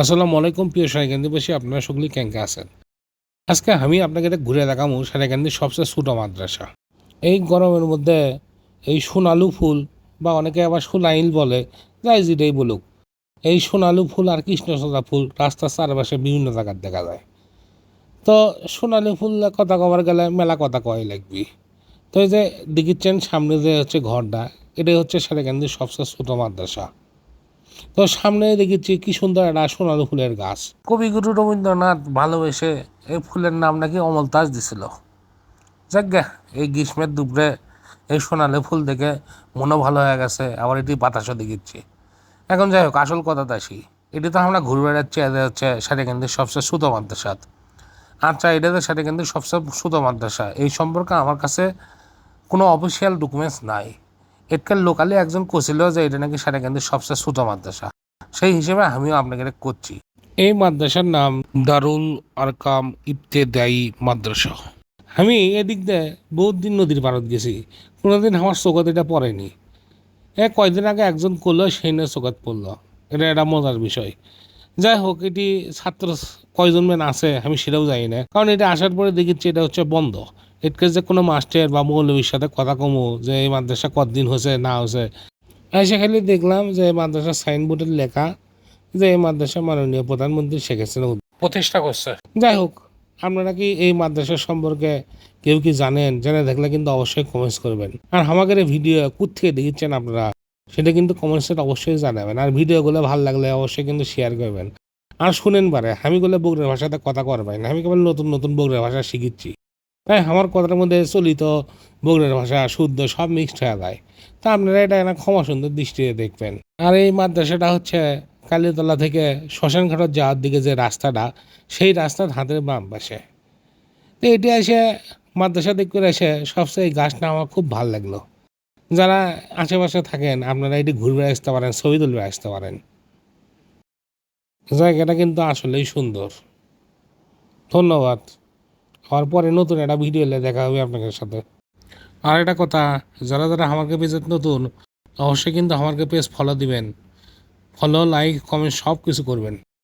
আসসালামু আলাইকুম, প্রিয় সারেকান্দিবাসী আপনারা সকলেই ক্যাঙ্কে আছেন। আজকে আমি আপনাকে এটা ঘুরে দেখাবো সারেকান্দির সবচেয়ে ছোটো মাদ্রাসা। এই গরমের মধ্যে এই সোনালু ফুল বা অনেকে আবার সোনাইল বলে যাই যেটাই বলুক, এই সোনালু ফুল আর কৃষ্ণচূড়া ফুল রাস্তার চারপাশে বিভিন্ন জায়গায় দেখা যায়। তো সোনালি ফুল কথা কবার গেলে মেলা কথা কয় লাগবি। তো এই যে দেখিচ্ছেন সামনে যে হচ্ছে ঘরটা, এটাই হচ্ছে সারেকান্দির সবচেয়ে ছোটো মাদ্রাসা। তো সামনে দেখেছি কি সুন্দর একটা সোনালী ফুলের গাছ। কবিগুরু রবীন্দ্রনাথ ভালোবেসে এই ফুলের নাম নাকি অমলতাজ দিছিল। গে, এই গ্রীষ্মের দুপুরে এই সোনালি ফুল দেখে মনও ভালো হয়ে গেছে আবার এটি বাতাসও দেখেছি এখন যাই হোক আসল কথাতে আসি এটি তো আমরা ঘুরে বেড়াচ্ছি এদের হচ্ছে সারেকান্দির সবচেয়ে সুতো মাদ্রাসা। আচ্ছা এটা তো সারেকান্দির সবচেয়ে সুতো মাদ্রাসা। এই সম্পর্কে আমার কাছে কোনো অফিসিয়াল ডকুমেন্টস নাই। এটকার লোকালি একজন করছিল যে এটা নাকি সারেকান্দির সবচেয়ে ছোট মাদ্রাসা। সেই হিসেবে আমিও আপনাকে করছি। এই মাদ্রাসার নাম দারুল আরকাম ইবতেদায়ী মাদ্রাসা। আমি এদিক দিয়ে বহুত দিন নদীর পারত গেছি। কোনোদিন আমার চোখত এটা পড়েনি। এ কয়দিন আগে একজন করল সেই না চোখত পড়ল। এটা একটা মজার বিষয়। যাই হোক, এটি ছাত্র কয়জন মান আছে আমি সেটাও জানি না। কারণ এটা আসার পরে দেখেছি এটা হচ্ছে বন্ধ। এটকে যে কোনো মাস্টার বা মৌলবীর সাথে কথা কমো যে এই মাদ্রাসা কতদিন হয়েছে না হয়েছে। এসে খালি দেখলাম যে এই মাদ্রাসার সাইনবোর্ডের লেখা যে এই মাদ্রাসা মাননীয় প্রধানমন্ত্রী শেখ হাসিনা প্রতিষ্ঠা করছে। যাই হোক আপনারা কি এই মাদ্রাসা সম্পর্কে কেউ কি জানেন? জেনে দেখলে কিন্তু অবশ্যই কমেন্টস করবেন। আর আমাদের এই ভিডিও কোথেকে দেখেছেন আপনারা সেটা কিন্তু কমেন্টসে অবশ্যই জানাবেন। আর ভিডিওগুলো ভালো লাগলে অবশ্যই কিন্তু শেয়ার করবেন। আর শুনেন পারে আমি বলে বগুড়ার ভাষাতে কথা করবেন না আমি কেবল নতুন নতুন বগুড়ার ভাষা শিখিচ্ছি। তাই আমার কথার মধ্যে চলিত বগুড়ার ভাষা, শুদ্ধ সব মিক্সড হয়ে যায়। তা আপনারা এটা একটা ক্ষমা সুন্দর দৃষ্টিতে দেখবেন। আর এই মাদ্রাসাটা হচ্ছে কালীতলা থেকে শ্মশানঘাটের যাওয়ার দিকে যে রাস্তাটা, সেই রাস্তার হাতের বাম পাশে। তো এটি এসে মাদ্রাসা দিক করে এসে সবচেয়ে গাছটা আমার খুব ভালো লাগল। যারা আশেপাশে থাকেন, আপনারা এটি ঘুরবে, আসতে পারেন, ছবি তুলবে, আসতে পারেন। জায়গাটা কিন্তু আসলেই সুন্দর। ধন্যবাদ। হওয়ার পরে নতুন একটা ভিডিও এলে দেখা হবে আপনাদের সাথে। আর একটা কথা, যারা যারা আমাকে পেজে নতুন, অবশ্যই কিন্তু আমাকে পেজ ফলো দিবেন। ফলো লাইক কমেন্ট সব কিছু করবেন।